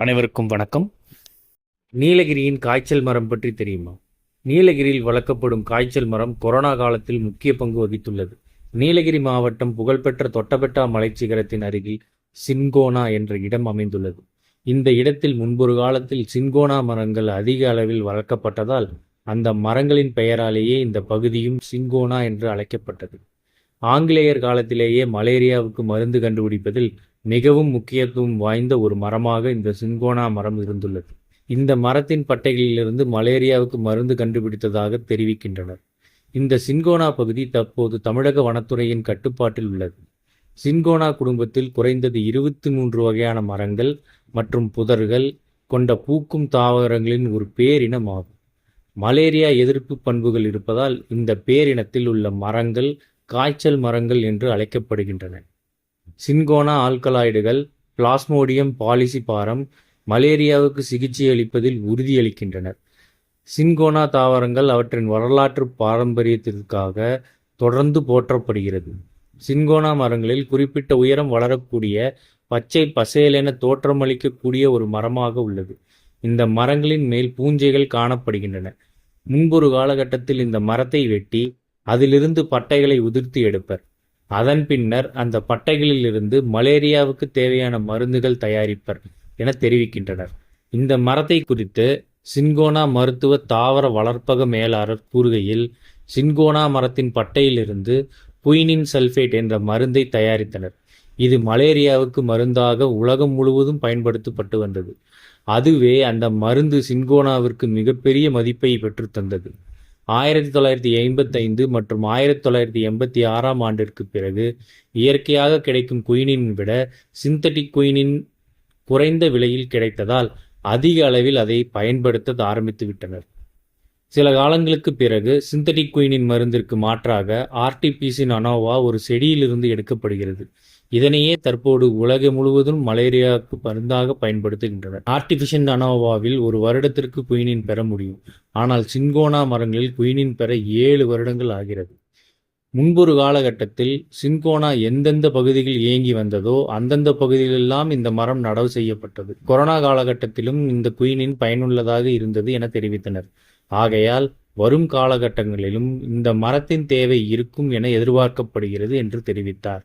அனைவருக்கும் வணக்கம். நீலகிரியின் காய்ச்சல் மரம் பற்றி தெரியுமா? நீலகிரியில் வளர்க்கப்படும் காய்ச்சல் மரம் கொரோனா காலத்தில் முக்கிய பங்கு வகித்துள்ளது. நீலகிரி மாவட்டம் புகழ்பெற்ற தொட்டபெட்டா மலைச்சிகரத்தின் அருகில் சின்கோனா என்ற இடம் அமைந்துள்ளது. இந்த இடத்தில் முன்பொரு காலத்தில் சின்கோனா மரங்கள் அதிக அளவில் வளர்க்கப்பட்டதால் அந்த மரங்களின் பெயராலேயே இந்த பகுதியும் சின்கோனா என்று அழைக்கப்பட்டது. ஆங்கிலேயர் காலத்திலேயே மலேரியாவுக்கு மருந்து கண்டுபிடிப்பதில் மிகவும் முக்கியத்துவம் வாய்ந்த ஒரு மரமாக இந்த சின்கோனா மரம் இருந்துள்ளது. இந்த மரத்தின் பட்டைகளிலிருந்து மலேரியாவுக்கு மருந்து கண்டுபிடித்ததாக தெரிவிக்கின்றனர். இந்த சின்கோனா பகுதி தற்போது தமிழக வனத்துறையின் கட்டுப்பாட்டில் உள்ளது. சின்கோனா குடும்பத்தில் குறைந்தது இருபத்தி மூன்று வகையான மரங்கள் மற்றும் புதர்கள் கொண்ட பூக்கும் தாவரங்களின் ஒரு பேரினம் ஆகும். மலேரியா எதிர்ப்பு பண்புகள் இருப்பதால் இந்த பேரினத்தில் உள்ள மரங்கள் காய்ச்சல் மரங்கள் என்று அழைக்கப்படுகின்றன. சின்கோனா ஆல்கலாய்டுகள் பிளாஸ்மோடியம் பாலிசிபாரம் மலேரியாவுக்கு சிகிச்சை அளிப்பதில் உறுதியளிக்கின்றனர். சின்கோனா தாவரங்கள் அவற்றின் வரலாற்று பாரம்பரியத்திற்காக தொடர்ந்து போற்றப்படுகிறது. சின்கோனா மரங்களில் குறிப்பிட்ட உயரம் வளரக்கூடிய பச்சை பசேலென தோற்றமளிக்கக்கூடிய ஒரு மரமாக உள்ளது. இந்த மரங்களின் மேல் பூஞ்சைகள் காணப்படுகின்றன. முன்பொரு காலகட்டத்தில் இந்த மரத்தை வெட்டி அதிலிருந்து பட்டைகளை உதிர்த்து எடுப்பர். அதன் பின்னர் அந்த பட்டைகளிலிருந்து மலேரியாவுக்கு தேவையான மருந்துகள் தயாரிப்பர் என தெரிவிக்கின்றனர். இந்த மரத்தை குறித்து சின்கோனா மருத்துவ தாவர வளர்ப்பக மேலாளர் கூறுகையில் சின்கோனா மரத்தின் பட்டையிலிருந்து புயினின் சல்ஃபேட் என்ற மருந்தை தயாரித்தனர். இது மலேரியாவுக்கு மருந்தாக உலகம் முழுவதும் பயன்படுத்தப்பட்டு வந்தது. அதுவே அந்த மருந்து சின்கோனாவிற்கு மிகப்பெரிய மதிப்பை பெற்றுத் தந்தது. ஆயிரத்தி தொள்ளாயிரத்தி ஐம்பத்தைந்து மற்றும் ஆயிரத்தி தொள்ளாயிரத்தி எண்பத்தி ஆறாம் ஆண்டிற்கு பிறகு இயற்கையாக கிடைக்கும் குயினின் விட சிந்தட்டிக் குயினின் குறைந்த விலையில் கிடைத்ததால் அதிக அளவில் அதை பயன்படுத்த ஆரம்பித்து விட்டனர். சில காலங்களுக்கு பிறகு சிந்தட்டிக் குயினின் மருந்திற்கு மாற்றாக ஆர்டிபிசின் அனோவா ஒரு செடியிலிருந்து எடுக்கப்படுகிறது. இதனையே தற்போது உலகம் முழுவதும் மலேரியாவுக்கு மருந்தாக பயன்படுத்துகின்றனர். ஆர்டிபிஷியல் அனோவாவில் ஒரு வருடத்திற்கு குயினின் பெற முடியும். ஆனால் சின்கோனா மரங்களில் குயினின் பெற ஏழு வருடங்கள் ஆகிறது. முன்பொரு காலகட்டத்தில் சின்கோனா எந்தெந்த பகுதியில் இயங்கி வந்ததோ அந்தந்த பகுதிகளெல்லாம் இந்த மரம் நடவு செய்யப்பட்டது. கொரோனா காலகட்டத்திலும் இந்த குயினின் பயனுள்ளதாக இருந்தது என தெரிவித்தனர். ஆகையால் வரும் காலகட்டங்களிலும் இந்த மரத்தின் தேவை இருக்கும் என எதிர்பார்க்கப்படுகிறது என்று தெரிவித்தார்.